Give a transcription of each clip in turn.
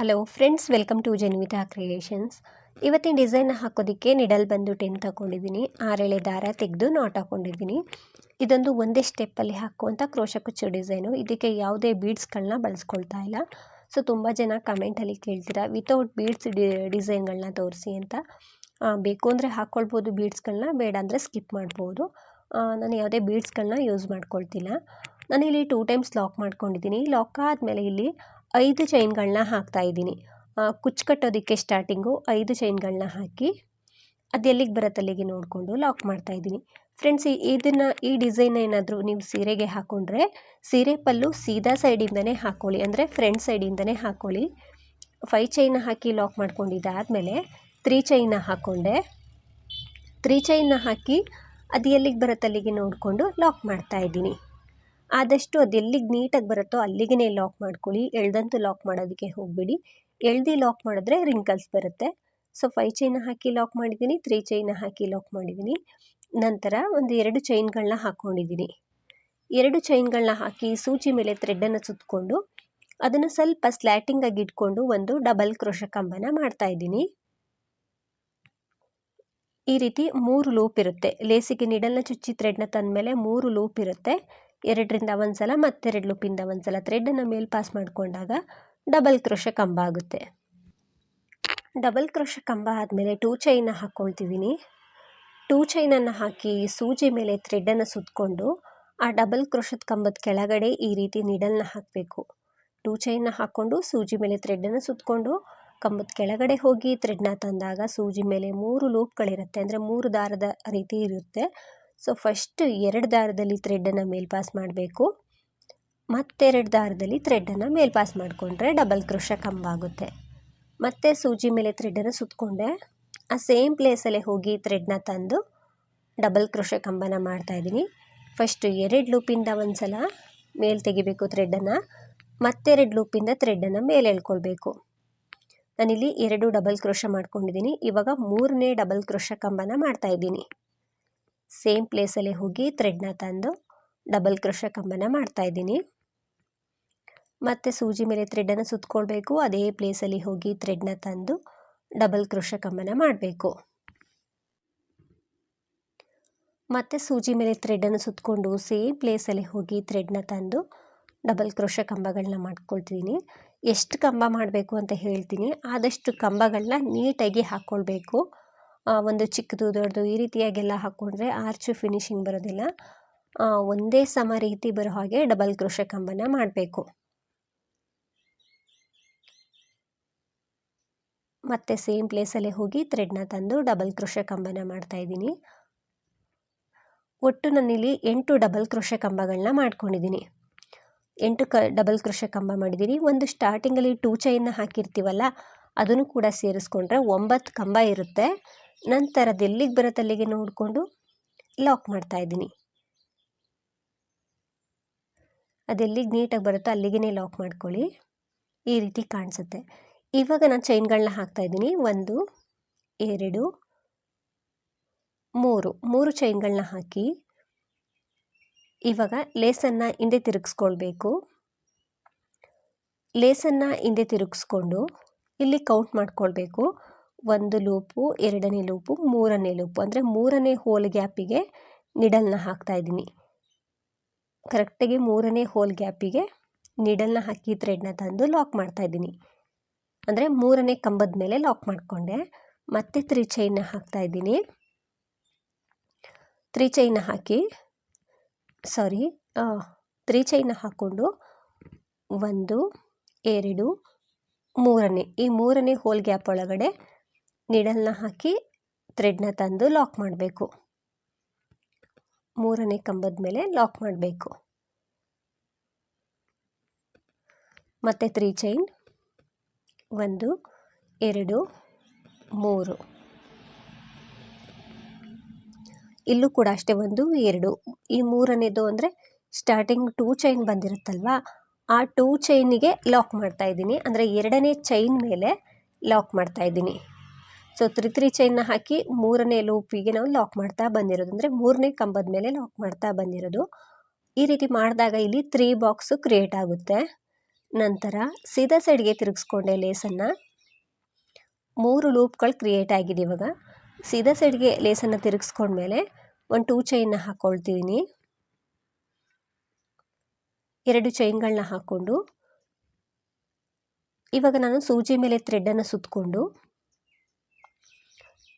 Hello friends welcome to Janvita creations ಇವತ್ತಿನ design ಹಾಕೋದಕ್ಕೆ needle ಬಂದು ಟೆನ್ ತಗೊಂಡಿದ್ದೀನಿ. ಆರೆಳೆ ದಾರ ತೆಗೆದು ನಾಟ್ ಹಾಕೊಂಡಿದ್ದೀನಿ. ಇದೊಂದು ಒಂದೇ ಸ್ಟೆಪ್ಪಲ್ಲಿ ಹಾಕುವಂಥ ಕ್ರೋಶ ಕುಚ್ಚು ಡಿಸೈನು ಇದಕ್ಕೆ ಯಾವುದೇ ಬೀಡ್ಸ್ಗಳನ್ನ ಬಳಸ್ಕೊಳ್ತಾ ಇಲ್ಲ. ಸೊ ತುಂಬ ಜನ ಕಮೆಂಟಲ್ಲಿ ಕೇಳ್ತೀರಾ ವಿತೌಟ್ ಬೀಡ್ಸ್ ಡಿ ಡಿಸೈನ್ಗಳನ್ನ ತೋರಿಸಿ ಅಂತ. ಬೇಕು ಅಂದರೆ ಹಾಕ್ಕೊಳ್ಬೋದು ಬೀಡ್ಸ್ಗಳನ್ನ ಬೇಡ ಅಂದರೆ ಸ್ಕಿಪ್ ಮಾಡ್ಬೋದು. ನಾನು ಯಾವುದೇ ಬೀಡ್ಸ್ಗಳನ್ನ ಯೂಸ್ ಮಾಡ್ಕೊಳ್ತಿಲ್ಲ. ನಾನಿಲ್ಲಿ ಟೂ ಟೈಮ್ಸ್ ಲಾಕ್ ಮಾಡ್ಕೊಂಡಿದ್ದೀನಿ. ಲಾಕ್ ಆದಮೇಲೆ ಇಲ್ಲಿ ಐದು ಚೈನ್ಗಳನ್ನ ಹಾಕ್ತಾ ಇದ್ದೀನಿ. ಕುಚ್ಚು ಕಟ್ಟೋದಕ್ಕೆ ಸ್ಟಾರ್ಟಿಂಗು ಐದು ಚೈನ್ಗಳನ್ನ ಹಾಕಿ ಅದು ಎಲ್ಲಿಗೆ ಅಲ್ಲಿಗೆ ನೋಡಿಕೊಂಡು ಲಾಕ್ ಮಾಡ್ತಾ ಇದ್ದೀನಿ. ಫ್ರೆಂಡ್ಸ್ ಇದನ್ನು, ಈ ಡಿಸೈನ್ ಏನಾದರೂ ನೀವು ಸೀರೆಗೆ ಹಾಕ್ಕೊಂಡ್ರೆ ಸೀರೆ ಪಲ್ಲು ಸೀದಾ ಸೈಡಿಂದನೇ ಹಾಕ್ಕೊಳ್ಳಿ ಅಂದರೆ ಫ್ರಂಟ್ ಸೈಡಿಂದನೇ ಹಾಕ್ಕೊಳ್ಳಿ ಫೈ ಚೈನ ಹಾಕಿ ಲಾಕ್ ಮಾಡ್ಕೊಂಡಿದ್ದಾದಮೇಲೆ ತ್ರೀ ಚೈನ ಹಾಕ್ಕೊಂಡೆ ತ್ರೀ ಚೈನ್ನ ಹಾಕಿ ಅದು ಎಲ್ಲಿಗೆ ಬರುತ್ತೆ ಅಲ್ಲಿಗೆ ನೋಡಿಕೊಂಡು ಲಾಕ್ ಮಾಡ್ತಾ ಇದ್ದೀನಿ. ಆದಷ್ಟು ಅದು ಎಲ್ಲಿಗೆ ನೀಟಾಗಿ ಬರುತ್ತೋ ಅಲ್ಲಿಗೇ ಲಾಕ್ ಮಾಡ್ಕೊಳ್ಳಿ. ಎಳ್ದಂತೂ ಲಾಕ್ ಮಾಡೋದಕ್ಕೆ ಹೋಗಬೇಡಿ. ಎಳ್ದು ಲಾಕ್ ಮಾಡಿದ್ರೆ ರಿಂಕಲ್ಸ್ ಬರುತ್ತೆ. ಸೊ ಫೈ ಚೈನ್ ಹಾಕಿ ಲಾಕ್ ಮಾಡಿದ್ದೀನಿ ತ್ರೀ ಚೈನ ಹಾಕಿ ಲಾಕ್ ಮಾಡಿದ್ದೀನಿ. ನಂತರ ಒಂದು ಎರಡು ಚೈನ್ಗಳನ್ನ ಹಾಕ್ಕೊಂಡಿದ್ದೀನಿ ಎರಡು ಚೈನ್ಗಳನ್ನ ಹಾಕಿ ಸೂಜಿ ಮೇಲೆ ಥ್ರೆಡ್ಡನ್ನು ಸುತ್ತಕೊಂಡು ಅದನ್ನು ಸ್ವಲ್ಪ ಸ್ಲ್ಯಾಟಿಂಗಾಗಿ ಇಟ್ಕೊಂಡು ಒಂದು ಡಬಲ್ ಕ್ರೋಶ ಕಂಬನ ಮಾಡ್ತಾ ಇದ್ದೀನಿ. ಈ ರೀತಿ ಮೂರು ಲೂಪ್ ಇರುತ್ತೆ. ಲೇಸಿಗೆ ನಿಡಲ್ನ ಚುಚ್ಚಿ ಥ್ರೆಡ್ನ ತಂದಮೇಲೆ ಮೂರು ಲೂಪ್ ಇರುತ್ತೆ. ಎರಡರಿಂದ ಒಂದು ಸಲ ಮತ್ತೆರಡು ಲೂಪಿಂದ ಒಂದು ಸಲ ಥ್ರೆಡನ್ನು ಮೇಲೆ ಪಾಸ್ ಮಾಡಿಕೊಂಡಾಗ ಡಬಲ್ ಕ್ರೋಶ ಕಂಬ ಆಗುತ್ತೆ. ಡಬಲ್ ಕ್ರೋಶ ಕಂಬ ಆದಮೇಲೆ ಟೂ ಚೈನ ಹಾಕ್ಕೊಳ್ತಿದ್ದೀನಿ ಟೂ ಚೈನನ್ನು ಹಾಕಿ ಸೂಜಿ ಮೇಲೆ ಥ್ರೆಡನ್ನು ಸುತ್ತಕೊಂಡು ಆ ಡಬಲ್ ಕ್ರೋಶದ ಕಂಬದ ಕೆಳಗಡೆ ಈ ರೀತಿ ನಿಡಲ್ನ ಹಾಕಬೇಕು. ಟೂ ಚೈನ ಹಾಕ್ಕೊಂಡು ಸೂಜಿ ಮೇಲೆ ಥ್ರೆಡನ್ನು ಸುತ್ತಕೊಂಡು ಕಂಬದ ಕೆಳಗಡೆ ಹೋಗಿ ಥ್ರೆಡ್ನ ತಂದಾಗ ಸೂಜಿ ಮೇಲೆ ಮೂರು ಲೂಪ್ಗಳಿರುತ್ತೆ ಅಂದರೆ ಮೂರು ದಾರದ ರೀತಿ ಇರುತ್ತೆ. ಸೊ ಫಸ್ಟ್ ಎರಡು ದಾರದಲ್ಲಿ ಥ್ರೆಡ್ಡನ್ನು ಮೇಲ್ ಪಾಸ್ ಮಾಡಬೇಕು. ಮತ್ತೆರಡು ದಾರದಲ್ಲಿ ಥ್ರೆಡ್ಡನ್ನು ಮೇಲ್ ಪಾಸ್ ಮಾಡಿಕೊಂಡ್ರೆ ಡಬಲ್ ಕ್ರೋಶ ಕಂಬ ಆಗುತ್ತೆ. ಮತ್ತೆ ಸೂಜಿ ಮೇಲೆ ಥ್ರೆಡ್ಡನ್ನು ಸುತ್ತಕೊಂಡೆ ಆ ಸೇಮ್ ಪ್ಲೇಸಲ್ಲೇ ಹೋಗಿ ಥ್ರೆಡ್ನ ತಂದು ಡಬಲ್ ಕ್ರೋಶ ಕಂಬನ ಮಾಡ್ತಾಯಿದ್ದೀನಿ ಫಸ್ಟು ಎರಡು ಲೂಪಿಂದ ಒಂದು ಸಲ ಮೇಲೆ ತೆಗಿಬೇಕು ಥ್ರೆಡ್ಡನ್ನು ಮತ್ತೆರಡು ಲೂಪಿಂದ ಥ್ರೆಡ್ಡನ್ನು ಮೇಲೆ ಎಳ್ಕೊಳ್ಬೇಕು. ನಾನಿಲ್ಲಿ ಎರಡು ಡಬಲ್ ಕ್ರೋಶ ಮಾಡ್ಕೊಂಡಿದ್ದೀನಿ. ಇವಾಗ ಮೂರನೇ ಡಬಲ್ ಕ್ರೋಶ ಕಂಬನ ಮಾಡ್ತಾಯಿದ್ದೀನಿ ಸೇಮ್ ಪ್ಲೇಸಲ್ಲಿ ಹೋಗಿ ಥ್ರೆಡ್ನ ತಂದು ಡಬಲ್ ಕ್ರೋಶ ಕಂಬನ ಮಾಡ್ತಾಯಿದ್ದೀನಿ ಮತ್ತು ಸೂಜಿ ಮೇಲೆ ಥ್ರೆಡನ್ನು ಸುತ್ತಕೊಳ್ಬೇಕು ಅದೇ ಪ್ಲೇಸಲ್ಲಿ ಹೋಗಿ ಥ್ರೆಡ್ನ ತಂದು ಡಬಲ್ ಕ್ರೋಶ ಕಂಬನ ಮಾಡಬೇಕು. ಮತ್ತು ಸೂಜಿ ಮೇಲೆ ಥ್ರೆಡನ್ನು ಸುತ್ತಕೊಂಡು ಸೇಮ್ ಪ್ಲೇಸಲ್ಲಿ ಹೋಗಿ ಥ್ರೆಡ್ನ ತಂದು ಡಬಲ್ ಕ್ರೋಶ ಕಂಬಗಳನ್ನ ಮಾಡ್ಕೊಳ್ತಿದ್ದೀನಿ. ಎಷ್ಟು ಕಂಬ ಮಾಡಬೇಕು ಅಂತ ಹೇಳ್ತೀನಿ, ಆದಷ್ಟು ಕಂಬಗಳನ್ನ ನೀಟಾಗಿ ಹಾಕ್ಕೊಳ್ಬೇಕು ಒಂದು ಚಿಕ್ಕದು, ದೊಡ್ಡದು ಈ ರೀತಿಯಾಗೆಲ್ಲ ಹಾಕ್ಕೊಂಡ್ರೆ ಆರ್ಚು ಫಿನಿಶಿಂಗ್ ಬರೋದಿಲ್ಲ. ಒಂದೇ ಸಮ ರೀತಿ ಬರೋ ಹಾಗೆ ಡಬಲ್ ಕ್ರೋಶ ಕಂಬನ ಮಾಡಬೇಕು. ಮತ್ತೆ ಸೇಮ್ ಪ್ಲೇಸಲ್ಲೇ ಹೋಗಿ ಥ್ರೆಡ್ನ ತಂದು ಡಬಲ್ ಕ್ರೋಶ ಕಂಬನ ಮಾಡ್ತಾ ಇದ್ದೀನಿ. ಒಟ್ಟು ನಾನಿಲ್ಲಿ ಎಂಟು ಡಬಲ್ ಕ್ರೋಶ ಕಂಬಗಳನ್ನ ಮಾಡ್ಕೊಂಡಿದ್ದೀನಿ. ಎಂಟು ಕ ಡಬಲ್ ಕ್ರೋಶ ಕಂಬ ಮಾಡಿದ್ದೀನಿ. ಒಂದು ಸ್ಟಾರ್ಟಿಂಗಲ್ಲಿ ಟೂ ಚೈನ್ನ ಹಾಕಿರ್ತೀವಲ್ಲ ಅದನ್ನು ಕೂಡ ಸೇರಿಸ್ಕೊಂಡ್ರೆ ಒಂಬತ್ತು ಕಂಬ ಇರುತ್ತೆ. ನಂತರ ಅದು ಎಲ್ಲಿಗೆ ಬರುತ್ತೆ ಅಲ್ಲಿಗೆ ನೋಡಿಕೊಂಡು ಲಾಕ್ ಮಾಡ್ತಾ ಇದ್ದೀನಿ. ಅದೆಲ್ಲಿಗೆ ನೀಟಾಗಿ ಬರುತ್ತೋ ಅಲ್ಲಿಗೆ ಲಾಕ್ ಮಾಡ್ಕೊಳ್ಳಿ. ಈ ರೀತಿ ಕಾಣಿಸುತ್ತೆ. ಇವಾಗ ನಾನು ಚೈನ್ಗಳನ್ನ ಹಾಕ್ತಾಯಿದ್ದೀನಿ ಒಂದು, ಎರಡು, ಮೂರು. ಮೂರು ಚೈನ್ಗಳನ್ನ ಹಾಕಿ ಇವಾಗ ಲೇಸನ್ನು ಹಿಂದೆ ತಿರುಗಿಸ್ಕೊಳ್ಬೇಕು. ಲೇಸನ್ನು ಹಿಂದೆ ತಿರುಗಿಸ್ಕೊಂಡು ಇಲ್ಲಿ ಕೌಂಟ್ ಮಾಡ್ಕೊಳ್ಬೇಕು. ಒಂದು ಲೂಪು, ಎರಡನೇ ಲೂಪು, ಮೂರನೇ ಲೂಪು. ಅಂದರೆ ಮೂರನೇ ಹೋಲ್ ಗ್ಯಾಪಿಗೆ ನಿಡಲ್ನ ಹಾಕ್ತಾಯಿದ್ದೀನಿ ಕರೆಕ್ಟಾಗಿ ಮೂರನೇ ಹೋಲ್ ಗ್ಯಾಪಿಗೆ ನಿಡಲ್ನ ಹಾಕಿ ಥ್ರೆಡ್ನ ತಂದು ಲಾಕ್ ಮಾಡ್ತಾಯಿದ್ದೀನಿ ಅಂದರೆ ಮೂರನೇ ಕಂಬದ ಮೇಲೆ ಲಾಕ್ ಮಾಡಿಕೊಂಡೆ. ಮತ್ತೆ ತ್ರೀ ಚೈನ್ನ ಹಾಕ್ತಾಯಿದ್ದೀನಿ ತ್ರೀ ಚೈನ್ನ ಹಾಕಿ ಸಾರಿ ತ್ರೀ ಚೈನ್ನ ಹಾಕ್ಕೊಂಡು ಒಂದು, ಎರಡು ಮೂರನೇ, ಈ ಮೂರನೇ ಹೋಲ್ ಗ್ಯಾಪ್ ಒಳಗಡೆ ನಿಡಲ್ನ ಹಾಕಿ ಥ್ರೆಡ್ನ ತಂದು ಲಾಕ್ ಮಾಡಬೇಕು. ಮೂರನೇ ಕಂಬದ ಮೇಲೆ ಲಾಕ್ ಮಾಡಬೇಕು. ಮತ್ತು ತ್ರೀ ಚೈನ್ ಒಂದು, ಎರಡು, ಮೂರು. ಇಲ್ಲೂ ಕೂಡ ಅಷ್ಟೇ ಒಂದು, ಎರಡು. ಈ ಮೂರನೇದು ಅಂದರೆ ಸ್ಟಾರ್ಟಿಂಗ್ ಟೂ ಚೈನ್ ಬಂದಿರುತ್ತಲ್ವ? ಆ ಟೂ ಚೈನಿಗೆ ಲಾಕ್ ಮಾಡ್ತಾ ಇದ್ದೀನಿ. ಅಂದರೆ ಎರಡನೇ ಚೈನ್ ಮೇಲೆ ಲಾಕ್ ಮಾಡ್ತಾ ಇದ್ದೀನಿ. ಸೊ ತ್ರಿ ತ್ರೀ ಚೈನ್ನ ಹಾಕಿ ಮೂರನೇ ಲೂಪಿಗೆ ನಾವು ಲಾಕ್ ಮಾಡ್ತಾ ಬಂದಿರೋದು. ಅಂದರೆ ಮೂರನೇ ಕಂಬದ ಮೇಲೆ ಲಾಕ್ ಮಾಡ್ತಾ ಬಂದಿರೋದು. ಈ ರೀತಿ ಮಾಡಿದಾಗ ಇಲ್ಲಿ ತ್ರೀ ಬಾಕ್ಸು ಕ್ರಿಯೇಟ್ ಆಗುತ್ತೆ. ನಂತರ ಸೀದಾ ಸೈಡ್ಗೆ ತಿರುಗಿಸ್ಕೊಂಡೆ ಲೇಸನ್ನು. ಮೂರು ಲೂಪ್ಗಳು ಕ್ರಿಯೇಟ್ ಆಗಿದೆ ಇವಾಗ. ಸೀದಾ ಸೈಡ್ಗೆ ಲೇಸನ್ನು ತಿರುಗಿಸ್ಕೊಂಡ್ಮೇಲೆ ಒಂದು ಟೂ ಚೈನ್ನ ಹಾಕ್ಕೊಳ್ತಿದ್ದೀನಿ ಎರಡು ಚೈನ್ಗಳನ್ನ ಹಾಕ್ಕೊಂಡು, ಇವಾಗ ನಾನು ಸೂಜಿ ಮೇಲೆ ಥ್ರೆಡ್ಡನ್ನು ಸುತ್ತಕೊಂಡು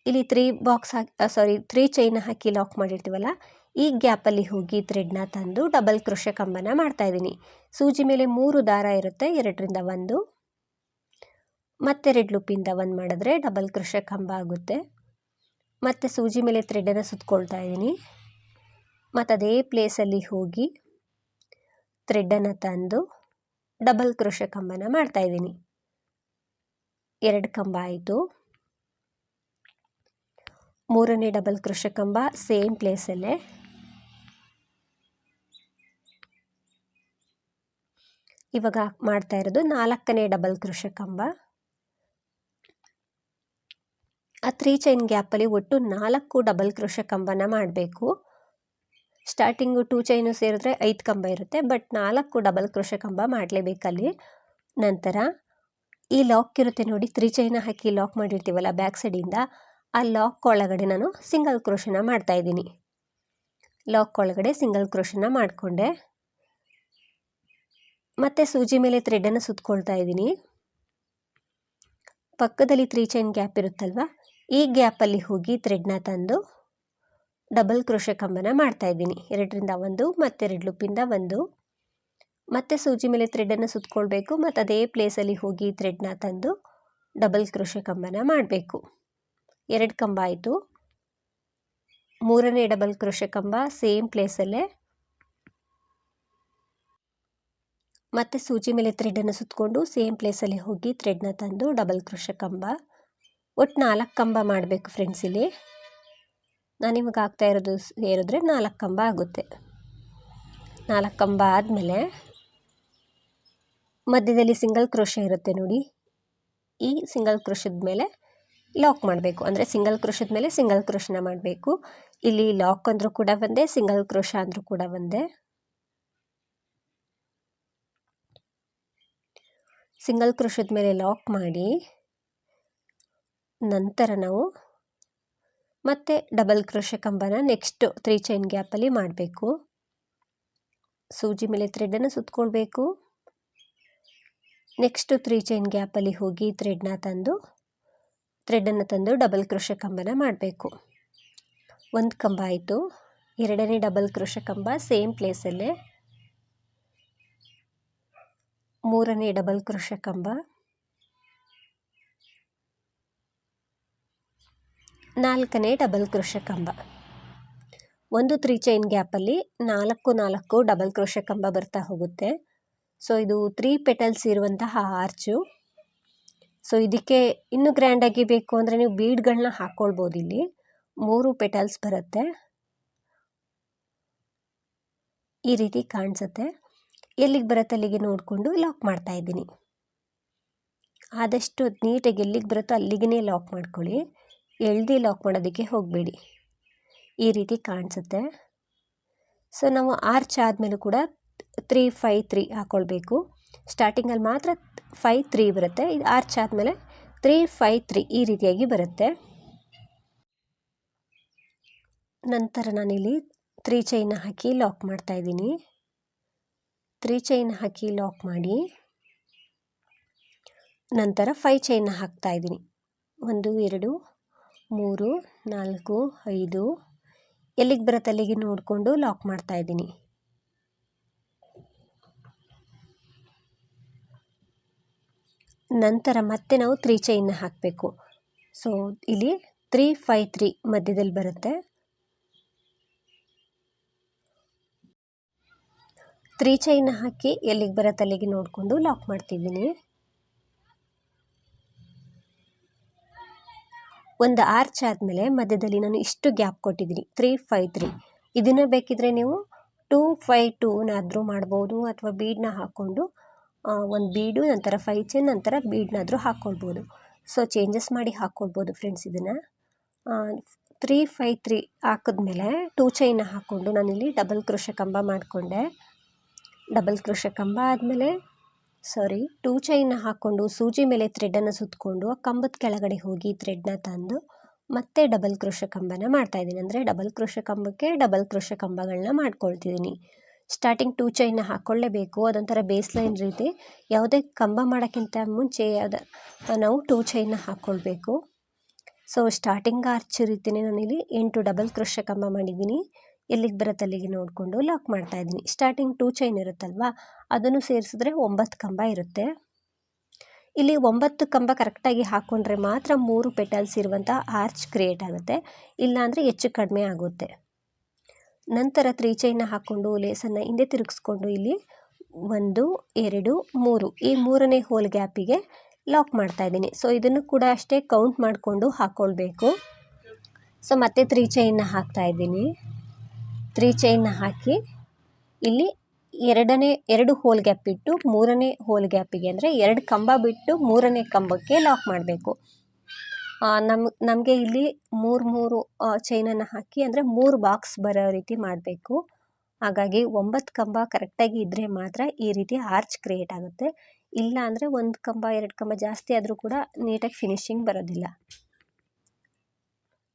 ಇಲ್ಲಿ ತ್ರೀ ಬಾಕ್ಸ್ ಹಾಕಿ ಸಾರಿ ತ್ರೀ ಚೈನ್ ಹಾಕಿ ಲಾಕ್ ಮಾಡಿರ್ತೀವಲ್ಲ, ಈ ಗ್ಯಾಪಲ್ಲಿ ಹೋಗಿ ಥ್ರೆಡ್ನ ತಂದು ಡಬಲ್ ಕೃಷ ಕಂಬನ ಮಾಡ್ತಾಯಿದ್ದೀನಿ ಸೂಜಿ ಮೇಲೆ ಮೂರು ದಾರ ಇರುತ್ತೆ, ಎರಡರಿಂದ ಒಂದು. ಮತ್ತೆರಡು ಲುಪ್ಪಿಂದ ಒಂದು ಮಾಡಿದ್ರೆ ಡಬಲ್ ಕೃಷ ಕಂಬ ಆಗುತ್ತೆ. ಮತ್ತು ಸೂಜಿ ಮೇಲೆ ಥ್ರೆಡ್ಡನ್ನು ಸುತ್ಕೊಳ್ತಾ ಇದ್ದೀನಿ. ಮತ್ತು ಅದೇ ಪ್ಲೇಸಲ್ಲಿ ಹೋಗಿ ಥ್ರೆಡ್ಡನ್ನು ತಂದು ಡಬಲ್ ಕ್ರೋಶ ಕಂಬನ ಮಾಡ್ತಾಯಿದ್ದೀನಿ ಎರಡು ಕಂಬ ಆಯಿತು. ಮೂರನೇ ಡಬಲ್ ಕ್ರೋಶ ಕಂಬ ಸೇಮ್ ಪ್ಲೇಸಲ್ಲೇ. ಇವಾಗ ಮಾಡ್ತಾ ಇರೋದು ನಾಲ್ಕನೇ ಡಬಲ್ ಕೃಷ ಕಂಬ. ಆ ತ್ರೀ ಚೈನ್ ಗ್ಯಾಪಲ್ಲಿ ಒಟ್ಟು ನಾಲ್ಕು ಡಬಲ್ ಕೃಷ ಕಂಬನ ಮಾಡಬೇಕು. ಸ್ಟಾರ್ಟಿಂಗು ಟೂ ಚೈನು ಸೇರಿದ್ರೆ ಐದು ಕಂಬ ಇರುತ್ತೆ ಬಟ್ ನಾಲ್ಕು ಡಬಲ್ ಕ್ರೋಶ ಕಂಬ ಮಾಡಲೇಬೇಕಲ್ಲಿ ನಂತರ ಈ ಲಾಕ್ ಇರುತ್ತೆ ನೋಡಿ ತ್ರೀ ಚೈನ ಹಾಕಿ ಲಾಕ್ ಮಾಡಿರ್ತೀವಲ್ಲ ಬ್ಯಾಕ್ ಸೈಡಿಂದ ಆ ಲಾಕ್ ಒಳಗಡೆ ನಾನು ಸಿಂಗಲ್ ಕ್ರೋಶನ ಮಾಡ್ತಾಯಿದ್ದೀನಿ ಲಾಕ್ ಒಳಗಡೆ ಸಿಂಗಲ್ ಕ್ರೋಶನ ಮಾಡಿಕೊಂಡೆ. ಮತ್ತು ಸೂಜಿ ಮೇಲೆ ಥ್ರೆಡನ್ನು ಸುತ್ಕೊಳ್ತಾ ಇದ್ದೀನಿ. ಪಕ್ಕದಲ್ಲಿ ತ್ರೀ ಚೈನ್ ಗ್ಯಾಪ್ ಇರುತ್ತಲ್ವ, ಈ ಗ್ಯಾಪಲ್ಲಿ ಹೋಗಿ ಥ್ರೆಡ್ನ ತಂದು ಡಬಲ್ ಕ್ರೋಶೆ ಕಂಬನ ಮಾಡ್ತಾಯಿದ್ದೀನಿ ಎರಡರಿಂದ ಒಂದು, ಮತ್ತೆರಡು ಲುಪ್ಪಿಂದ ಒಂದು. ಮತ್ತೆ ಸೂಜಿ ಮೇಲೆ ಥ್ರೆಡನ್ನು ಸುತ್ತಕೊಳ್ಬೇಕು ಮತ್ತು ಅದೇ ಪ್ಲೇಸಲ್ಲಿ ಹೋಗಿ ಥ್ರೆಡ್ನ ತಂದು ಡಬಲ್ ಕ್ರೋಶೆ ಕಂಬನ ಮಾಡಬೇಕು. ಎರಡು ಕಂಬ ಆಯಿತು. ಮೂರನೇ ಡಬಲ್ ಕ್ರೋಶೆ ಕಂಬ ಸೇಮ್ ಪ್ಲೇಸಲ್ಲೇ ಮತ್ತು ಸೂಜಿ ಮೇಲೆ ಥ್ರೆಡನ್ನು ಸುತ್ತಕೊಂಡು ಸೇಮ್ ಪ್ಲೇಸಲ್ಲಿ ಹೋಗಿ ಥ್ರೆಡ್ನ ತಂದು ಡಬಲ್ ಕ್ರೋಶೆ ಕಂಬ. ಒಟ್ಟು ನಾಲ್ಕು ಕಂಬ ಮಾಡಬೇಕು ಫ್ರೆಂಡ್ಸ್ ಇಲ್ಲಿ. ನಾನು ನಿಮಗೆ ಆಗ್ತಾ ಇರೋದು ಸೇರಿದ್ರೆ ನಾಲ್ಕು ಕಂಬ ಆಗುತ್ತೆ. ನಾಲ್ಕು ಕಂಬ ಆದಮೇಲೆ ಮಧ್ಯದಲ್ಲಿ ಸಿಂಗಲ್ ಕ್ರೋಶ ಇರುತ್ತೆ ನೋಡಿ. ಈ ಸಿಂಗಲ್ ಕ್ರೋಶದ ಮೇಲೆ ಲಾಕ್ ಮಾಡಬೇಕು. ಅಂದರೆ ಸಿಂಗಲ್ ಕ್ರೋಶದ ಮೇಲೆ ಸಿಂಗಲ್ ಕ್ರೋಶನ ಮಾಡಬೇಕು. ಇಲ್ಲಿ ಲಾಕ್ ಅಂದರೂ ಕೂಡ ಒಂದೇ, ಸಿಂಗಲ್ ಕ್ರೋಶ ಅಂದರೂ ಕೂಡ ಒಂದೇ. ಸಿಂಗಲ್ ಕ್ರೋಶದ ಮೇಲೆ ಲಾಕ್ ಮಾಡಿ ನಂತರ ನಾವು ಮತ್ತೆ ಡಬಲ್ ಕ್ರೋಶ ಕಂಬನ ನೆಕ್ಸ್ಟ್ ತ್ರೀ ಚೈನ್ ಗ್ಯಾಪಲ್ಲಿ ಮಾಡಬೇಕು. ಸೂಜಿ ಮೇಲೆ ಥ್ರೆಡನ್ನು ಸುತ್ತಕೊಳ್ಬೇಕು ನೆಕ್ಸ್ಟು ತ್ರೀ ಚೈನ್ ಗ್ಯಾಪಲ್ಲಿ ಹೋಗಿ ಥ್ರೆಡ್ನ ತಂದು ಥ್ರೆಡನ್ನು ತಂದು ಡಬಲ್ ಕ್ರೋಶ ಕಂಬನ ಮಾಡಬೇಕು. ಒಂದು ಕಂಬ ಆಯಿತು. ಎರಡನೇ ಡಬಲ್ ಕ್ರೋಶ ಕಂಬ ಸೇಮ್ ಪ್ಲೇಸಲ್ಲೇ ಮೂರನೇ ಡಬಲ್ ಕ್ರೋಶ ಕಂಬ. ನಾಲ್ಕನೇ ಡಬಲ್ ಕ್ರೋಶ ಕಂಬ. ಒಂದು ತ್ರೀ ಚೈನ್ ಗ್ಯಾಪಲ್ಲಿ ನಾಲ್ಕು ನಾಲ್ಕು ಡಬಲ್ ಕ್ರೋಶ ಕಂಬ ಬರ್ತಾ ಹೋಗುತ್ತೆ. ಸೊ, ಇದು ತ್ರೀ ಪೆಟಲ್ಸ್ ಇರುವಂತಹ ಆರ್ಚು. ಸೊ, ಇದಕ್ಕೆ ಇನ್ನೂ ಗ್ರ್ಯಾಂಡಾಗಿ ಬೇಕು ಅಂದರೆ ನೀವು ಬೀಡ್ಗಳನ್ನ ಹಾಕ್ಕೊಳ್ಬೋದು ಇಲ್ಲಿ. ಮೂರು ಪೆಟಲ್ಸ್ ಬರುತ್ತೆ. ಈ ರೀತಿ ಕಾಣಿಸುತ್ತೆ. ಎಲ್ಲಿಗೆ ಬರುತ್ತೆ ಅಲ್ಲಿಗೆ ನೋಡಿಕೊಂಡು ಲಾಕ್ ಮಾಡ್ತಾ ಇದ್ದೀನಿ. ಆದಷ್ಟು ನೀಟಾಗಿ ಎಲ್ಲಿಗೆ ಬರುತ್ತೋ ಅಲ್ಲಿಗೆ ಲಾಕ್ ಮಾಡ್ಕೊಳ್ಳಿ. ಎಳ್ದು ಲಾಕ್ ಮಾಡೋದಕ್ಕೆ ಹೋಗಬೇಡಿ. ಈ ರೀತಿ ಕಾಣಿಸುತ್ತೆ. ಸೊ ನಾವು ಆರ್ಚ್ ಆದಮೇಲೂ ಕೂಡ ತ್ರೀ ಫೈ ತ್ರೀ ಹಾಕ್ಕೊಳ್ಬೇಕು ಸ್ಟಾರ್ಟಿಂಗಲ್ಲಿ ಮಾತ್ರ ಫೈ ತ್ರೀ ಬರುತ್ತೆ. ಇದು ಆರ್ಚ್ ಆದಮೇಲೆ ತ್ರೀ ಫೈ ತ್ರೀ ಈ ರೀತಿಯಾಗಿ ಬರುತ್ತೆ. ನಂತರ ನಾನಿಲ್ಲಿ ತ್ರೀ ಚೈನ್ ಹಾಕಿ ಲಾಕ್ ಮಾಡ್ತಾ ಇದ್ದೀನಿ. ತ್ರೀ ಚೈನ್ ಹಾಕಿ ಲಾಕ್ ಮಾಡಿ, ನಂತರ ಫೈ ಚೈನ್ ಹಾಕ್ತಾ ಇದ್ದೀನಿ. ಒಂದು, ಎರಡು ಮೂರು, ನಾಲ್ಕು, ಐದು. ಎಲ್ಲಿಗೆ ಬರುತ್ತೆ ಅಲ್ಲಿಗೆ ನೋಡಿಕೊಂಡು ಲಾಕ್ ಮಾಡ್ತಾ ಇದ್ದೀನಿ. ನಂತರ ಮತ್ತೆ ನಾವು ತ್ರೀ ಚೈನ್ನ ಹಾಕಬೇಕು. ಸೊ ಇಲ್ಲಿ ತ್ರೀ ಫೈ ತ್ರೀ ಮಧ್ಯದಲ್ಲಿ ಬರುತ್ತೆ. ತ್ರೀ ಚೈನ್ ಹಾಕಿ ಎಲ್ಲಿಗೆ ಬರುತ್ತೆ ಅಲ್ಲಿಗೆ ನೋಡಿಕೊಂಡು ಲಾಕ್ ಮಾಡ್ತಿದ್ದೀನಿ. ಒಂದು ಆರ್ಚ್ ಆದಮೇಲೆ ಮಧ್ಯದಲ್ಲಿ ನಾನು ಇಷ್ಟು ಗ್ಯಾಪ್ ಕೊಟ್ಟಿದ್ದೀನಿ. ತ್ರೀ ಫೈ ತ್ರೀ ಇದನ್ನು ಬೇಕಿದ್ದರೆ ನೀವು ಟೂ ಫೈ ಟೂನಾದರೂ ಮಾಡ್ಬೋದು ಅಥವಾ ಬೀಡನ್ನ ಹಾಕ್ಕೊಂಡು ಒಂದು ಬೀಡು ನಂತರ ಫೈ ಚೈನ್ ನಂತರ ಬೀಡ್ನಾದರೂ ಹಾಕ್ಕೊಳ್ಬೋದು. ಸೊ ಚೇಂಜಸ್ ಮಾಡಿ ಹಾಕ್ಕೊಳ್ಬೋದು ಫ್ರೆಂಡ್ಸ್ ಇದನ್ನು. ತ್ರೀ ಫೈ ತ್ರೀ ಹಾಕಿದ್ಮೇಲೆ ಟೂ ಚೈನ ಹಾಕ್ಕೊಂಡು ನಾನಿಲ್ಲಿ ಡಬಲ್ ಕ್ರೋಶ ಕಂಬ ಮಾಡಿಕೊಂಡೆ. ಡಬಲ್ ಕ್ರೋಶ ಕಂಬ ಆದಮೇಲೆ ಸಾರಿ ಟೂ ಚೈನ್ನ ಹಾಕ್ಕೊಂಡು ಸೂಜಿ ಮೇಲೆ ಥ್ರೆಡನ್ನು ಸುತ್ತಕೊಂಡು ಆ ಕಂಬದ ಕೆಳಗಡೆ ಹೋಗಿ ಥ್ರೆಡ್ನ ತಂದು ಮತ್ತೆ ಡಬಲ್ ಕೃಷ ಕಂಬನ ಮಾಡ್ತಾ ಇದ್ದೀನಿ. ಅಂದರೆ ಡಬಲ್ ಕೃಷ ಕಂಬಕ್ಕೆ ಡಬಲ್ ಕೃಷ ಕಂಬಗಳನ್ನ ಮಾಡ್ಕೊಳ್ತಿದ್ದೀನಿ. ಸ್ಟಾರ್ಟಿಂಗ್ ಟೂ ಚೈನ್ನ ಹಾಕ್ಕೊಳ್ಳೇಬೇಕು ಅದೊಂಥರ ಬೇಸ್ ಲೈನ್ ರೀತಿ. ಯಾವುದೇ ಕಂಬ ಮಾಡೋಕ್ಕಿಂತ ಮುಂಚೆ ಅದು, ನಾವು ಟೂ ಚೈನ್ನ ಹಾಕ್ಕೊಳ್ಬೇಕು ಸೊ ಸ್ಟಾರ್ಟಿಂಗ್ ಆರ್ಚ್ ರೀತಿಯೇ ನಾನಿಲ್ಲಿ ಎಂಟು ಡಬಲ್ ಕೃಷ ಕಂಬ ಮಾಡಿದ್ದೀನಿ. ಎಲ್ಲಿಗೆ ಬರುತ್ತೆ ಅಲ್ಲಿಗೆ ನೋಡಿಕೊಂಡು ಲಾಕ್ ಮಾಡ್ತಾ ಇದ್ದೀನಿ. ಸ್ಟಾರ್ಟಿಂಗ್ ಟೂ ಚೈನ್ ಇರುತ್ತಲ್ವಾ, ಅದನ್ನು ಸೇರಿಸಿದ್ರೆ ಒಂಬತ್ತು ಕಂಬ ಇರುತ್ತೆ. ಇಲ್ಲಿ ಒಂಬತ್ತು ಕಂಬ ಕರೆಕ್ಟಾಗಿ ಹಾಕ್ಕೊಂಡ್ರೆ ಮಾತ್ರ ಮೂರು ಪೆಟಲ್ಸ್ ಇರುವಂಥ ಆರ್ಚ್ ಕ್ರಿಯೇಟ್ ಆಗುತ್ತೆ. ಇಲ್ಲಾಂದರೆ ಹೆಚ್ಚು ಕಡಿಮೆ ಆಗುತ್ತೆ. ನಂತರ ತ್ರೀ ಚೈನ್ನ ಹಾಕ್ಕೊಂಡು ಲೇಸನ್ನು ಹಿಂದೆ ತಿರುಗಿಸ್ಕೊಂಡು ಇಲ್ಲಿ ಒಂದು, ಎರಡು, ಮೂರು. ಈ ಮೂರನೇ ಹೋಲ್ ಗ್ಯಾಪಿಗೆ ಲಾಕ್ ಮಾಡ್ತಾ ಇದ್ದೀನಿ. ಸೊ ಇದನ್ನು ಕೂಡ ಅಷ್ಟೇ ಕೌಂಟ್ ಮಾಡಿಕೊಂಡು ಹಾಕ್ಕೊಳ್ಬೇಕು ಸೊ ಮತ್ತೆ ತ್ರೀ ಚೈನ್ನ ಹಾಕ್ತಾ ಇದ್ದೀನಿ. ತ್ರೀ ಚೈನ್ನ ಹಾಕಿ ಇಲ್ಲಿ ಎರಡನೇ, ಎರಡು ಹೋಲ್ ಗ್ಯಾಪ್ ಬಿಟ್ಟು ಮೂರನೇ ಹೋಲ್ ಗ್ಯಾಪಿಗೆ ಅಂದರೆ ಎರಡು ಕಂಬ ಬಿಟ್ಟು ಮೂರನೇ ಕಂಬಕ್ಕೆ ಲಾಕ್ ಮಾಡಬೇಕು. ನಮ್, ನಮಗೆ ಇಲ್ಲಿ ಮೂರು ಮೂರು ಚೈನನ್ನು ಹಾಕಿ ಅಂದರೆ ಮೂರು ಬಾಕ್ಸ್ ಬರೋ ರೀತಿ ಮಾಡಬೇಕು. ಹಾಗಾಗಿ ಒಂಬತ್ತು ಕಂಬ ಕರೆಕ್ಟಾಗಿ ಇದ್ದರೆ ಮಾತ್ರ ಈ ರೀತಿ ಆರ್ಚ್ ಕ್ರಿಯೇಟ್ ಆಗುತ್ತೆ. ಇಲ್ಲ ಅಂದರೆ ಒಂದು ಕಂಬ, ಎರಡು ಕಂಬ ಜಾಸ್ತಿ ಆದರೂ ಕೂಡ ನೀಟಾಗಿ ಫಿನಿಶಿಂಗ್ ಬರೋದಿಲ್ಲ.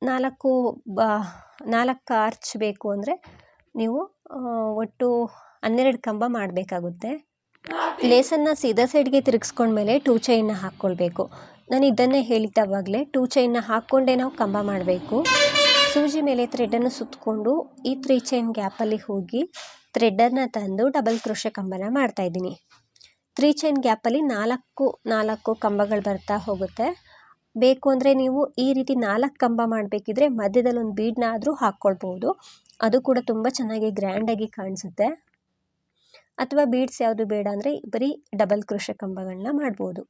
ನಾಲ್ಕು ಬ, ನಾಲ್ಕು ಆರ್ಚ್ ಬೇಕು ಅಂದರೆ ನೀವು ಒಟ್ಟು ಹನ್ನೆರಡು ಕಂಬ ಮಾಡಬೇಕಾಗುತ್ತೆ. ಲೇಸನ್ನು ಸೀದಾ ಸೈಡ್ಗೆ ತಿರುಗಿಸ್ಕೊಂಡ್ಮೇಲೆ ಟೂ ಚೈನ್ನ ಹಾಕ್ಕೊಳ್ಬೇಕು. ನಾನು ಇದನ್ನೇ ಹೇಳಿದ್ದಾವಾಗಲೇ ಟೂ ಚೈನ್ನ ಹಾಕ್ಕೊಂಡೇ ನಾವು ಕಂಬ ಮಾಡಬೇಕು. ಸೂಜಿ ಮೇಲೆ ಥ್ರೆಡನ್ನು ಸುತ್ತಕೊಂಡು ಈ ತ್ರೀ ಚೈನ್ ಗ್ಯಾಪಲ್ಲಿ ಹೋಗಿ ಥ್ರೆಡನ್ನು ತಂದು ಡಬಲ್ ಕ್ರೋಶ ಕಂಬನ ಮಾಡ್ತಾಯಿದ್ದೀನಿ ತ್ರೀ ಚೈನ್ ಗ್ಯಾಪಲ್ಲಿ ನಾಲ್ಕು ನಾಲ್ಕು ಕಂಬಗಳು ಬರ್ತಾ ಹೋಗುತ್ತೆ. ಬೇಕು ಅಂದರೆ ನೀವು ಈ ರೀತಿ ನಾಲ್ಕು ಕಂಬ ಮಾಡಬೇಕಿದ್ರೆ ಮಧ್ಯದಲ್ಲಿ ಒಂದು ಬೀಡನ್ನ ಆದರೂ ಹಾಕ್ಕೊಳ್ಬೋದು ಅದು ಕೂಡ ತುಂಬ ಚೆನ್ನಾಗಿ ಗ್ರ್ಯಾಂಡಾಗಿ ಕಾಣಿಸುತ್ತೆ. ಅಥವಾ ಬೀಡ್ಸ್ ಯಾವುದು ಬೇಡ ಅಂದರೆ ಬರೀ ಡಬಲ್ ಕೃಷ ಕಂಬಗಳನ್ನ ಮಾಡ್ಬೋದು.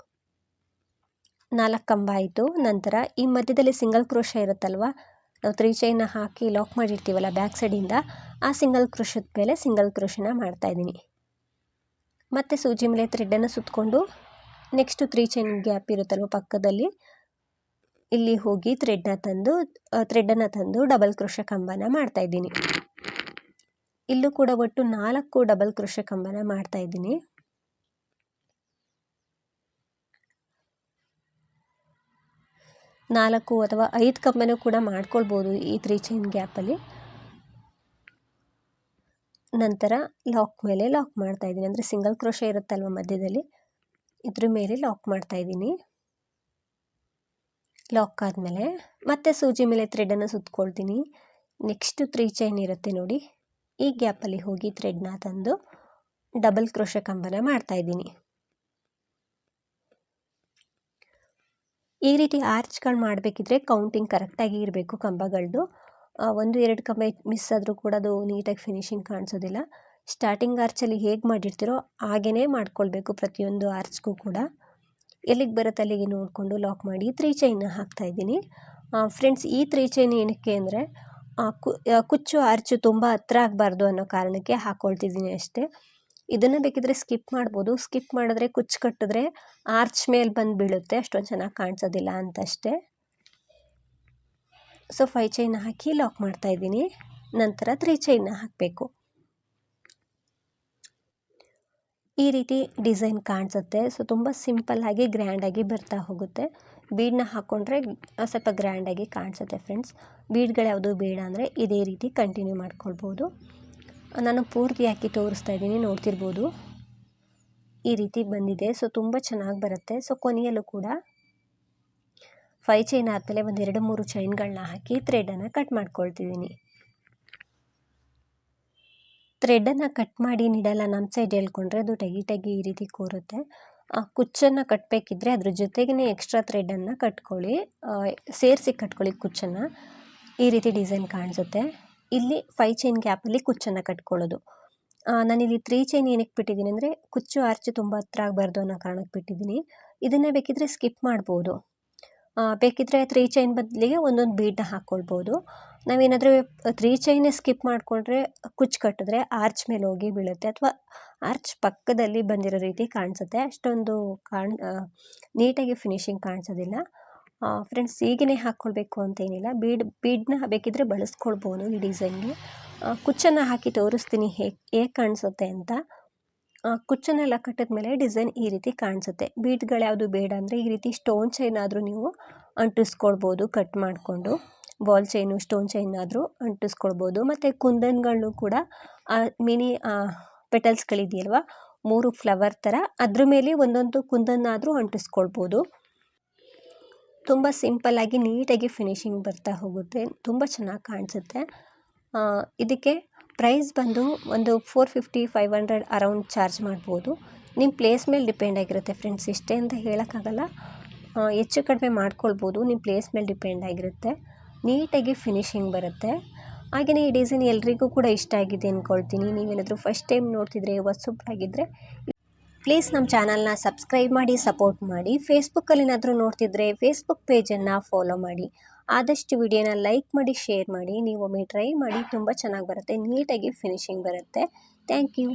ನಾಲ್ಕು ಕಂಬ ಆಯಿತು, ನಂತರ ಈ ಮಧ್ಯದಲ್ಲಿ ಸಿಂಗಲ್ ಕ್ರೋಶ ಇರುತ್ತಲ್ವ? ನಾವು ತ್ರೀ ಚೈನ ಹಾಕಿ ಲಾಕ್ ಮಾಡಿರ್ತೀವಲ್ಲ ಬ್ಯಾಕ್ ಸೈಡಿಂದ ಆ ಸಿಂಗಲ್ ಕ್ರೋಶದ ಮೇಲೆ ಸಿಂಗಲ್ ಕ್ರೋಶನ ಮಾಡ್ತಾಯಿದ್ದೀನಿ ಮತ್ತು ಸೂಜಿ ಮೇಲೆ ಥ್ರೆಡ್ಡನ್ನು ಸುತ್ತಕೊಂಡು ನೆಕ್ಸ್ಟು ತ್ರೀ ಚೈನ್ ಗ್ಯಾಪ್ ಇರುತ್ತಲ್ವ ಪಕ್ಕದಲ್ಲಿ ಇಲ್ಲಿ ಹೋಗಿ ಥ್ರೆಡ್ನ ತಂದು ಥ್ರೆಡ್ಡನ್ನು ತಂದು ಡಬಲ್ ಕ್ರೋಶ ಕಂಬನ ಮಾಡ್ತಾಯಿದ್ದೀನಿ ಇಲ್ಲೂ ಕೂಡ ಒಟ್ಟು ನಾಲ್ಕು ಡಬಲ್ ಕ್ರೋಶ ಕಂಬನ ಮಾಡ್ತಾ ಇದ್ದೀನಿ. ನಾಲ್ಕು ಅಥವಾ ಐದು ಕಂಬನೂ ಕೂಡ ಮಾಡ್ಕೊಳ್ಬೋದು ಈ ತ್ರೀ ಚೈನ್ ಗ್ಯಾಪಲ್ಲಿ ನಂತರ ಲಾಕ್ ಮೇಲೆ ಲಾಕ್ ಮಾಡ್ತಾ ಇದ್ದೀನಿ. ಅಂದರೆ ಸಿಂಗಲ್ ಕ್ರೋಶ ಇರುತ್ತಲ್ವ ಮಧ್ಯದಲ್ಲಿ, ಇದ್ರ ಮೇಲೆ ಲಾಕ್ ಮಾಡ್ತಾ ಇದ್ದೀನಿ. ಲಾಕ್ ಆದಮೇಲೆ ಮತ್ತೆ ಸೂಜಿ ಮೇಲೆ ಥ್ರೆಡನ್ನು ಸುತ್ಕೊಳ್ತೀನಿ. ನೆಕ್ಸ್ಟು ತ್ರೀ ಚೈನ್ ಇರುತ್ತೆ ನೋಡಿ. ಈ ಗ್ಯಾಪಲ್ಲಿ ಹೋಗಿ ಥ್ರೆಡ್ನ ತಂದು ಡಬಲ್ ಕ್ರೋಶ ಕಂಬನ ಮಾಡ್ತಾಯಿದ್ದೀನಿ ಈ ರೀತಿ ಆರ್ಚ್ಗಳು ಮಾಡಬೇಕಿದ್ರೆ ಕೌಂಟಿಂಗ್ ಕರೆಕ್ಟಾಗಿ ಇರಬೇಕು ಕಂಬಗಳದ್ದು ಒಂದು ಎರಡು ಕಂಬ ಮಿಸ್ ಆದರೂ ಕೂಡ ಅದು ನೀಟಾಗಿ ಫಿನಿಶಿಂಗ್ ಕಾಣಿಸೋದಿಲ್ಲ. ಸ್ಟಾರ್ಟಿಂಗ್ ಆರ್ಚಲ್ಲಿ ಹೇಗೆ ಮಾಡಿರ್ತೀರೋ ಹಾಗೇ ಮಾಡ್ಕೊಳ್ಬೇಕು ಪ್ರತಿಯೊಂದು ಆರ್ಚ್ಗೂ ಕೂಡ. ಎಲ್ಲಿಗೆ ಬರುತ್ತೆ ಅಲ್ಲಿಗೆ ನೋಡಿಕೊಂಡು ಲಾಕ್ ಮಾಡಿ ತ್ರೀ ಚೈನ್ನ ಹಾಕ್ತಾ ಇದ್ದೀನಿ. ಫ್ರೆಂಡ್ಸ್ ಈ ತ್ರೀ ಚೈನ್ ಏನಕ್ಕೆ ಅಂದರೆ ಕುಚ್ಚು ಆರ್ಚು ತುಂಬ ಹತ್ರ ಆಗಬಾರ್ದು ಅನ್ನೋ ಕಾರಣಕ್ಕೆ ಹಾಕ್ಕೊಳ್ತಿದ್ದೀನಿ ಅಷ್ಟೇ. ಇದನ್ನು ಬೇಕಿದ್ರೆ ಸ್ಕಿಪ್ ಮಾಡ್ಬೋದು. ಸ್ಕಿಪ್ ಮಾಡಿದ್ರೆ ಕುಚ್ಚು ಕಟ್ಟಿದ್ರೆ ಆರ್ಚ್ ಮೇಲೆ ಬಂದು ಬೀಳುತ್ತೆ. ಅಷ್ಟೊಂದು ಚೆನ್ನಾಗಿ ಕಾಣಿಸೋದಿಲ್ಲ ಅಂತಷ್ಟೇ. ಸೊ ಫೈ ಚೈನ್ ಹಾಕಿ ಲಾಕ್ ಮಾಡ್ತಾ ಇದ್ದೀನಿ. ನಂತರ ತ್ರೀ ಚೈನ್ನ ಹಾಕಬೇಕು. ಈ ರೀತಿ ಡಿಸೈನ್ ಕಾಣಿಸುತ್ತೆ. ಸೊ, ತುಂಬ ಸಿಂಪಲ್ಲಾಗಿ ಗ್ರ್ಯಾಂಡಾಗಿ ಬರ್ತಾ ಹೋಗುತ್ತೆ. ಬೀಡನ್ನ ಹಾಕ್ಕೊಂಡ್ರೆ ಸ್ವಲ್ಪ ಗ್ರ್ಯಾಂಡಾಗಿ ಕಾಣಿಸುತ್ತೆ ಫ್ರೆಂಡ್ಸ್. ಬೀಡ್ಗಳು ಯಾವುದು ಬೇಡ ಅಂದರೆ ಇದೇ ರೀತಿ ಕಂಟಿನ್ಯೂ ಮಾಡ್ಕೊಳ್ಬೋದು. ನಾನು ಪೂರ್ತಿ ಹಾಕಿ ತೋರಿಸ್ತಾ ಇದ್ದೀನಿ, ನೋಡ್ತಿರ್ಬೋದು. ಈ ರೀತಿ ಬಂದಿದೆ. ಸೊ, ತುಂಬ ಚೆನ್ನಾಗಿ ಬರುತ್ತೆ. ಸೊ, ಕೊನೆಯಲ್ಲೂ ಕೂಡ ಫೈ ಚೈನ್ ಆದಮೇಲೆ ಒಂದು ಎರಡು ಮೂರು ಚೈನ್ಗಳನ್ನ ಹಾಕಿ ಥ್ರೆಡನ್ನು ಕಟ್ ಮಾಡ್ಕೊಳ್ತಿದ್ದೀನಿ. ಥ್ರೆಡನ್ನು ಕಟ್ ಮಾಡಿ ನೀಡಲ್ಲ, ನಮ್ಮ ಸೈಡ್ ಹೇಳ್ಕೊಂಡ್ರೆ ಅದು ಟಗಿ ಈ ರೀತಿ ಕೂರುತ್ತೆ. ಕುಚ್ಚನ್ನು ಕಟ್ಟಬೇಕಿದ್ರೆ ಅದ್ರ ಜೊತೆಗೇ ಎಕ್ಸ್ಟ್ರಾ ಥ್ರೆಡನ್ನು ಕಟ್ಕೊಳ್ಳಿ. ಸೇರಿಸಿ ಕಟ್ಕೊಳ್ಳಿ ಕುಚ್ಚನ್ನು. ಈ ರೀತಿ ಡಿಸೈನ್ ಕಾಣಿಸುತ್ತೆ. ಇಲ್ಲಿ ಫೈ ಚೈನ್ ಗ್ಯಾಪಲ್ಲಿ ಕುಚ್ಚನ್ನು ಕಟ್ಕೊಳ್ಳೋದು. ನಾನಿಲ್ಲಿ ತ್ರೀ ಚೈನ್ ಏನಕ್ಕೆ ಬಿಟ್ಟಿದ್ದೀನಿ ಅಂದರೆ ಕುಚ್ಚು ಆರ್ಚು ತುಂಬ ಹತ್ರ ಆಗಬಾರ್ದು ಅನ್ನೋ ಕಾರಣಕ್ಕೆ ಬಿಟ್ಟಿದ್ದೀನಿ. ಇದನ್ನೇ ಬೇಕಿದ್ರೆ ಸ್ಕಿಪ್ ಮಾಡ್ಬೋದು. ಬೇಕಿದ್ರೆ ತ್ರೀ ಚೈನ್ ಬದಲಿಗೆ ಒಂದೊಂದು ಬೀಟನ್ನ ಹಾಕ್ಕೊಳ್ಬೋದು. ನಾವೇನಾದರೂ ತ್ರೀ ಚೈನೇ ಸ್ಕಿಪ್ ಮಾಡಿಕೊಂಡ್ರೆ ಕುಚ್ಚು ಕಟ್ಟಿದ್ರೆ ಆರ್ಚ್ ಮೇಲೆ ಹೋಗಿ ಬೀಳುತ್ತೆ ಅಥವಾ ಆರ್ಚ್ ಪಕ್ಕದಲ್ಲಿ ಬಂದಿರೋ ರೀತಿ ಕಾಣಿಸುತ್ತೆ. ಅಷ್ಟೊಂದು ಕಾಣ್ ನೀಟಾಗಿ ಫಿನಿಶಿಂಗ್ ಕಾಣಿಸೋದಿಲ್ಲ. ಫ್ರೆಂಡ್ಸ್ ಹೀಗೇ ಹಾಕ್ಕೊಳ್ಬೇಕು ಅಂತೇನಿಲ್ಲ ಬೀಡ್ ಬೀಡನ್ನ ಬೇಕಿದ್ದರೆ ಬಳಸ್ಕೊಳ್ಬೋದು ಈ ಡಿಸೈನ್ಗೆ ಕುಚ್ಚನ್ನು ಹಾಕಿ ತೋರಿಸ್ತೀನಿ ಹೇಗೆ ಹೇಗೆ ಕಾಣಿಸುತ್ತೆ ಅಂತ. ಕುಚ್ಚನ್ನೆಲ್ಲ ಕಟ್ಟಿದ್ಮೇಲೆ ಡಿಸೈನ್ ಈ ರೀತಿ ಕಾಣಿಸುತ್ತೆ. ಬೀಡ್ಗಳು ಯಾವುದು ಬೇಡ ಅಂದರೆ ಈ ರೀತಿ ಸ್ಟೋನ್ ಚೈನ್ ಆದರೂ ನೀವು ಅಂಟಿಸ್ಕೊಳ್ಬೋದು ಕಟ್ ಮಾಡಿಕೊಂಡು. ಬಾಲ್ ಚೈನು, ಸ್ಟೋನ್ ಚೈನ್ ಆದರೂ ಅಂಟಿಸ್ಕೊಳ್ಬೋದು. ಮತ್ತು ಕುಂದನ್ಗಳನ್ನು ಕೂಡ ಮಿನಿ ಪೆಟಲ್ಸ್ಗಳಿದೆಯಲ್ವ, ಮೂರು ಫ್ಲವರ್ ಥರ ಅದ್ರ ಮೇಲೆ ಒಂದೊಂದು ಕುಂದನ್ನಾದರೂ ಅಂಟಿಸ್ಕೊಳ್ಬೋದು. ತುಂಬ ಸಿಂಪಲ್ಲಾಗಿ ನೀಟಾಗಿ ಫಿನಿಶಿಂಗ್ ಬರ್ತಾ ಹೋಗುತ್ತೆ. ತುಂಬ ಚೆನ್ನಾಗಿ ಕಾಣಿಸುತ್ತೆ. ಇದಕ್ಕೆ ಪ್ರೈಸ್ ಬಂದು ಒಂದು four fifty, five hundred around charge ಮಾಡ್ಬೋದು. ನಿಮ್ಮ ಪ್ಲೇಸ್ ಮೇಲೆ ಡಿಪೆಂಡ್ ಆಗಿರುತ್ತೆ ಫ್ರೆಂಡ್ಸ್, ಇಷ್ಟೇ ಅಂತ ಹೇಳೋಕ್ಕಾಗಲ್ಲ. ಹೆಚ್ಚು ಕಡಿಮೆ ಮಾಡ್ಕೊಳ್ಬೋದು ನಿಮ್ಮ ಪ್ಲೇಸ್ ಮೇಲೆ ಡಿಪೆಂಡ್ ಆಗಿರುತ್ತೆ. ನೀಟಾಗಿ ಫಿನಿಶಿಂಗ್ ಬರುತ್ತೆ. ಹಾಗೆಯೇ ಈ ಡಿಸೈನ್ ಎಲ್ರಿಗೂ ಕೂಡ ಇಷ್ಟ ಆಗಿದೆ ಅಂದ್ಕೊಳ್ತೀನಿ ನೀವೇನಾದರೂ ಫಸ್ಟ್ ಟೈಮ್ ನೋಡ್ತಿದ್ರೆ ಹೊಸಬ್ರಾಗಿದ್ದರೆ ಪ್ಲೀಸ್ ನಮ್ಮ ಚಾನಲ್ನ ಸಬ್ಸ್ಕ್ರೈಬ್ ಮಾಡಿ ಸಪೋರ್ಟ್ ಮಾಡಿ. ಫೇಸ್ಬುಕ್ಕಲ್ಲಿ ಏನಾದರೂ ನೋಡ್ತಿದ್ರೆ ಫೇಸ್ಬುಕ್ ಪೇಜನ್ನು ಫಾಲೋ ಮಾಡಿ. ಆದಷ್ಟು ವಿಡಿಯೋನ ಲೈಕ್ ಮಾಡಿ ಶೇರ್ ಮಾಡಿ. ನೀವೊಮ್ಮೆ ಟ್ರೈ ಮಾಡಿ. ತುಂಬ ಚೆನ್ನಾಗಿ ಬರುತ್ತೆ. ನೀಟಾಗಿ ಫಿನಿಶಿಂಗ್ ಬರುತ್ತೆ. Thank you